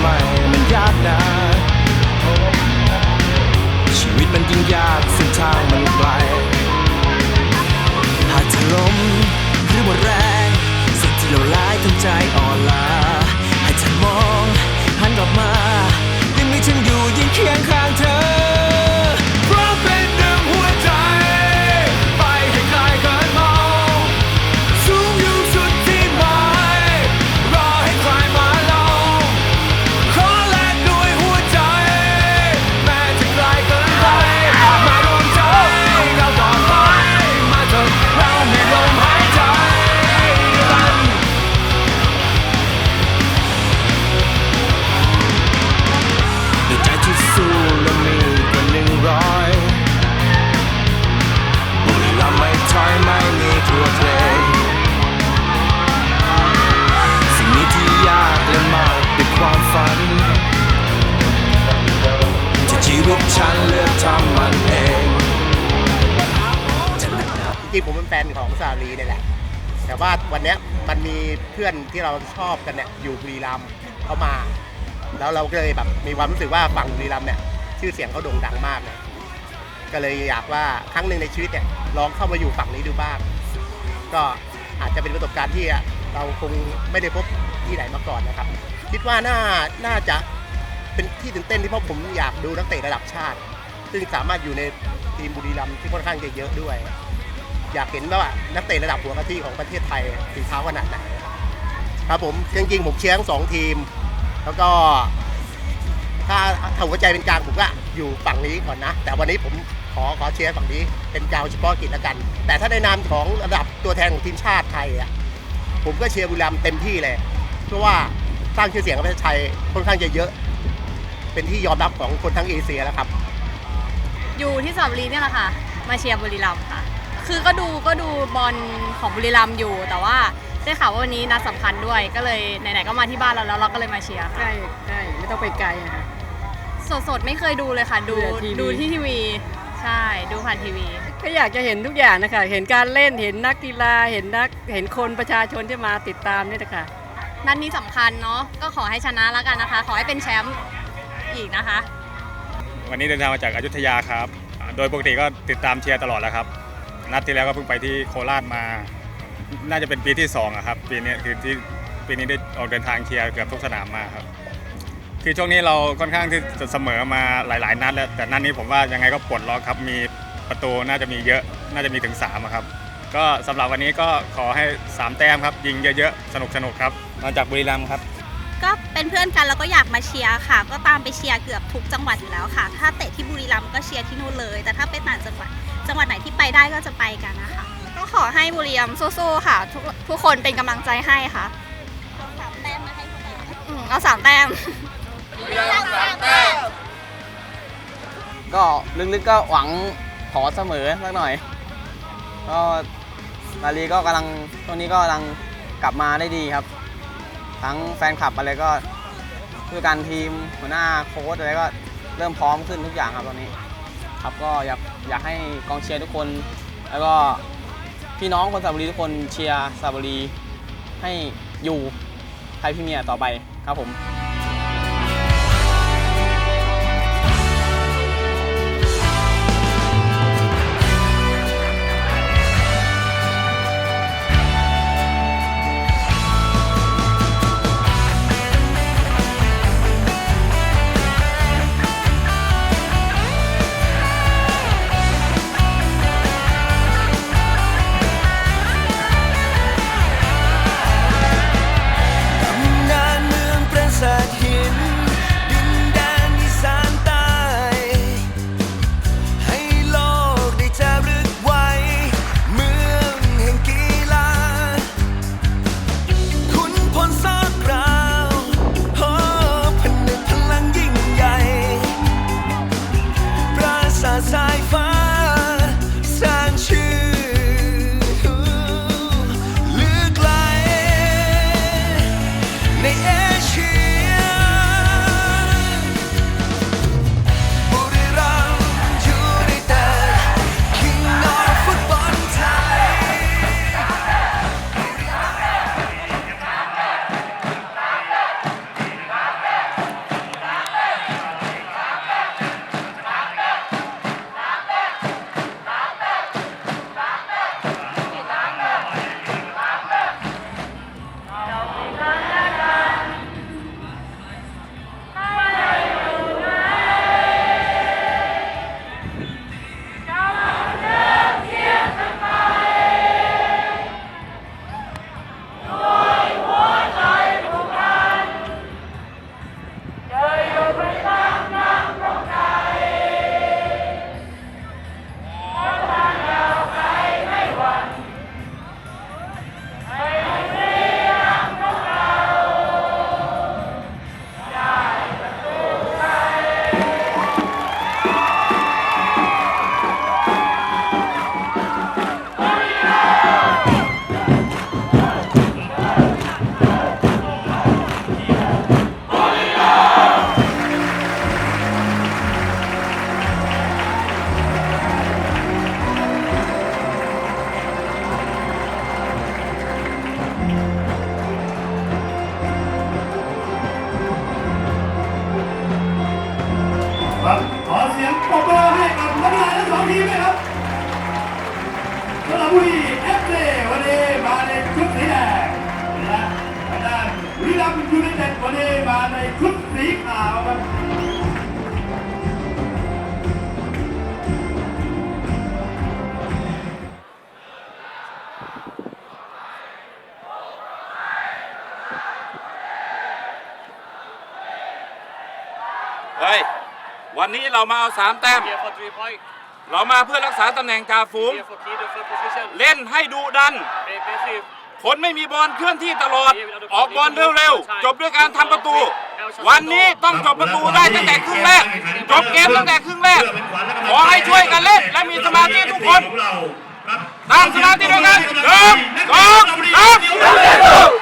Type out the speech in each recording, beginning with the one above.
ไมมันยากนะชีวิตมันยิ่งยากเส้นทางมันไกล ที่เราชอบกันเนี่ยอยู่บุรีรัมย์เขามา แล้วเราก็เลยแบบมีความรู้สึกว่าฝั่งบุรีรัมย์เนี่ยชื่อเสียงเขาโด่งดังมากเลยก็เลยอยากว่าครั้งหนึ่งในชีวิตเนี่ยลองเข้ามาอยู่ฝั่งนี้ดูบ้าง ก็อาจจะเป็นประสบการณ์ที่เราคงไม่ได้พบที่ไหนมาก่อนนะครับ คิดว่าน่าน่าจะเป็นที่ตื่นเต้นที่เพราะผมอยากดูนักเตะระดับชาติ ซึ่งสามารถอยู่ในทีมบุรีรัมย์ที่ค่อนข้างจะเยอะด้วย อยากเห็นว่านักเตะระดับหัวกะทิของประเทศไทยฝีเท้าขนาดไหน ครับผมจริงๆผมเชียร์ทั้งสองทีม แล้วก็ ถ้าถ้าหัวใจเป็นกลางผมก็อยู่ฝั่งนี้ก่อนนะ แต่วันนี้ผมขอขอเชียร์ฝั่งนี้เป็นกางเฉพาะกิจแล้วกัน แต่ถ้าในนามของระดับตัวแทนของทีมชาติไทยอะผมก็เชียร์บุรีรัมย์เต็มที่เลย เพราะว่าสร้างชื่อเสียงให้ประเทศไทยค่อนข้างจะเยอะ เป็นที่ยอมรับของคนทั้งเอเชียแล้วครับ อยู่ที่สระบุรีเนี่ยแหละค่ะ มาเชียร์บุรีรัมย์ค่ะ คือก็ดูก็ดูบอลของบุรีรัมย์อยู่แต่ว่า ได้ข่าวว่าวันนี้นัดสำคัญด้วยก็เลยไหนๆก็มาที่บ้านเราแล้วเราก็เลยมาเชียร์ใกค่ะล้ใกล้ไม่ต้องไปไกลอะค่ะ สดๆ ไม่เคยดูเลยค่ะ ดูดูแต่ทีวี ดูที่ทีวี ใช่ดูผ่านทีวี ก็อยากจะเห็นทุกอย่างนะคะ เห็นการเล่น เห็นนักกีฬา เห็นนัก เห็นคนประชาชนที่มาติดตามเนี่ยนะคะนัดนี้สำคัญเนาะก็ขอให้ชนะแล้วกันนะคะ ขอให้เป็นแชมป์อีกนะคะ วันนี้เดินทางมาจากอายุทยาครับ โดยปกติก็ติดตามเชียร์ตลอดแล้วครับ นัดที่แล้วก็เพิ่งไปที่โคราชมา น่าจะเป็นปีที่2อะครับปีนี้คือที่ปีนี้ได้ออกเดินทางเชียร์เกือบทุกสนามมาครับ คือช่วงนี้เราค่อนข้างที่จะเสมอมาหลาย ๆ นัดแล้วแต่นัดนี้ผมว่ายังไงก็ปลดล็อกครับมีประตูน่าจะมีเยอะน่าจะมีถึง3อะครับก็สำหรับวันนี้ก็ขอให้ 3 แต้มครับ ยิงเยอะๆ สนุกๆครับมาจากบุรีรัมย์ครับ ก็เป็นเพื่อนกันแล้วก็อยากมาเชียร์ค่ะ ก็ตามไปเชียร์เกือบทุกจังหวัดอยู่แล้วค่ะ ถ้าเตะที่บุรีรัมย์ก็เชียร์ที่นู่นเลย แต่ถ้าไปต่างจังหวัดจังหวัดไหนที่ไปได้ก็จะไปกันนะคะ ขอให้บุรีรัมย์สู้ๆค่ะ ทุกทุกคนเป็นกำลังใจให้ค่ะ สามแต้มมาให้พวกเราอืมเอาสามแต้มก็ลึกๆก็หวังขอเสมอสักหน่อย ก็มารีก็กำลังช่วงนี้ก็กำลังกลับมาได้ดีครับ ทั้งแฟนคลับอะไรก็ผู้การทีมหัวหน้าโค้ชอะไรก็เริ่มพร้อมขึ้นทุกอย่างครับตอนนี้ ครับก็อยากอยากให้กองเชียร์ทุกคน แล้วก็ พี่น้องคนสระบุรีทุกคนเชียร์สระบุรีให้อยู่ไทยพรีเมียร์ต่อไปครับผม วันนี้เรามาเอาสามแต้มเรามาเพื่อรักษาตำแหน่งจ่าฝูงเล่นให้ดุดันคนไม่มีบอลเคลื่อนที่ตลอด ออกบอลเร็วๆ จบด้วยการทำประตู วันนี้ต้องจบประตูได้ตั้งแต่ครึ่งแรก จบเกมตั้งแต่ครึ่งแรก ขอให้ช่วยกันเล่นและมีสมาธิทุกคน ตั้งสมาธิด้วยกันหนึ่งสองสาม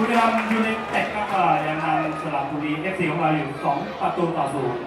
บุรีรัมย์ยูไนเต็ดครับก็ยังนำสระบุรีเอฟซีของเราอยู่ 2 ประตูต่อศูนย์